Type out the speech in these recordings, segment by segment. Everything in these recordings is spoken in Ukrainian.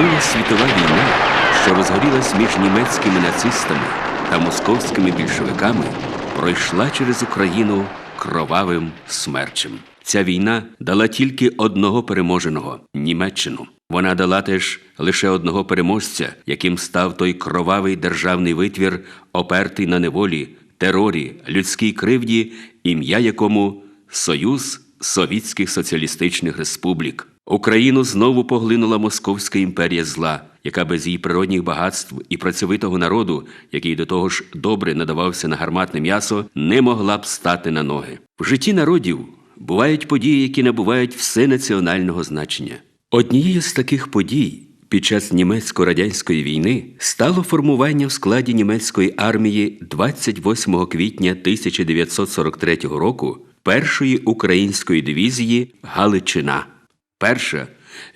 Друга світова війна, що розгорілась між німецькими нацистами та московськими більшовиками, пройшла через Україну кровавим смерчем. Ця війна дала тільки одного переможеного Німеччину. Вона дала теж лише одного переможця, яким став той кровавий державний витвір, опертий на неволі, терорі, людській кривді, ім'я якому Союз Совітських Соціалістичних Республік. Україну знову поглинула Московська імперія зла, яка без її природних багатств і працьовитого народу, який до того ж добре надавався на гарматне м'ясо, не могла б стати на ноги. В житті народів бувають події, які набувають всенаціонального значення. Однією з таких подій під час німецько-радянської війни стало формування в складі німецької армії 28 квітня 1943 року першої української дивізії Галичина. Перша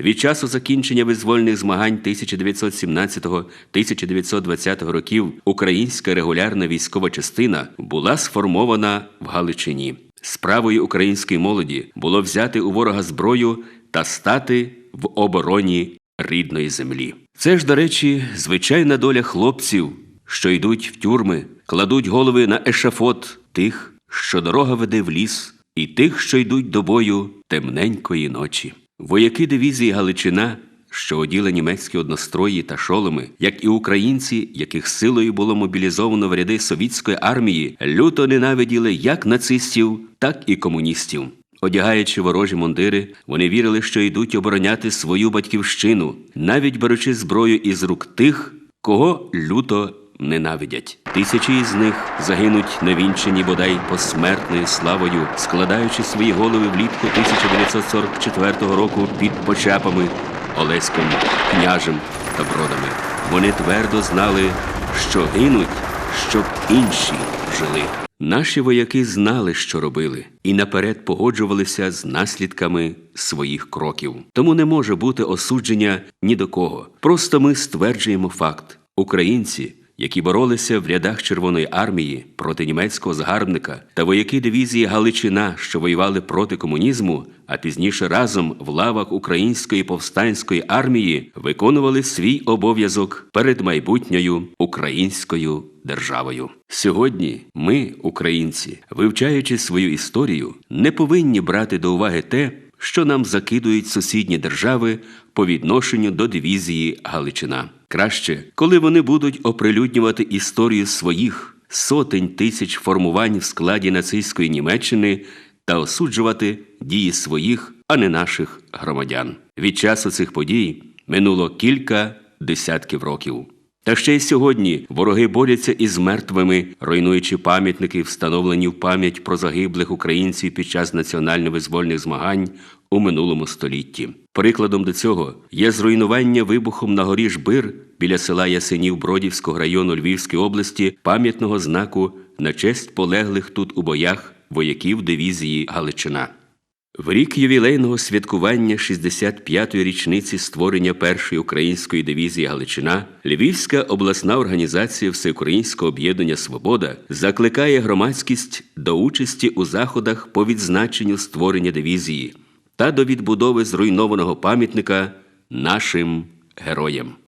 від часу закінчення визвольних змагань 1917-1920 років українська регулярна військова частина була сформована в Галичині. Справою української молоді було взяти у ворога зброю та стати в обороні рідної землі. Це ж, до речі, звичайна доля хлопців, що йдуть в тюрми, кладуть голови на ешафот тих, що дорога веде в ліс, і тих, що йдуть до бою темненької ночі. Вояки дивізії Галичина, що оділи німецькі однострої та шоломи, як і українці, яких силою було мобілізовано в ряди совітської армії, люто ненавиділи як нацистів, так і комуністів. Одягаючи ворожі мундири, вони вірили, що йдуть обороняти свою батьківщину, навіть беручи зброю із рук тих, кого люто ненавидять. Тисячі із них загинуть навінчені бодай посмертною славою, складаючи свої голови влітку 1944 року під почапами, Олеськом, княжем та бродами. Вони твердо знали, що гинуть, щоб інші жили. Наші вояки знали, що робили, і наперед погоджувалися з наслідками своїх кроків. Тому не може бути осудження ні до кого. Просто ми стверджуємо факт: українці, які боролися в рядах Червоної армії проти німецького загарбника, та вояки дивізії Галичина, що воювали проти комунізму, а пізніше разом в лавах української повстанської армії виконували свій обов'язок перед майбутньою українською державою. Сьогодні ми, українці, вивчаючи свою історію, не повинні брати до уваги те, що нам закидують сусідні держави по відношенню до дивізії Галичина. Краще, коли вони будуть оприлюднювати історію своїх сотень тисяч формувань в складі нацистської Німеччини та осуджувати дії своїх, а не наших громадян. Від часу цих подій минуло кілька десятків років. Та ще й сьогодні вороги борються із мертвими, руйнуючи пам'ятники, встановлені в пам'ять про загиблих українців під час національно-визвольних змагань у минулому столітті. Прикладом до цього є зруйнування вибухом на горі Жбир біля села Ясенів Бродівського району Львівської області пам'ятного знаку на честь полеглих тут у боях вояків дивізії Галичина. В рік ювілейного святкування 65-ї річниці створення першої української дивізії Галичина Львівська обласна організація Всеукраїнського об'єднання Свобода закликає громадськість до участі у заходах по відзначенню створення дивізії та до відбудови зруйнованого пам'ятника нашим героям.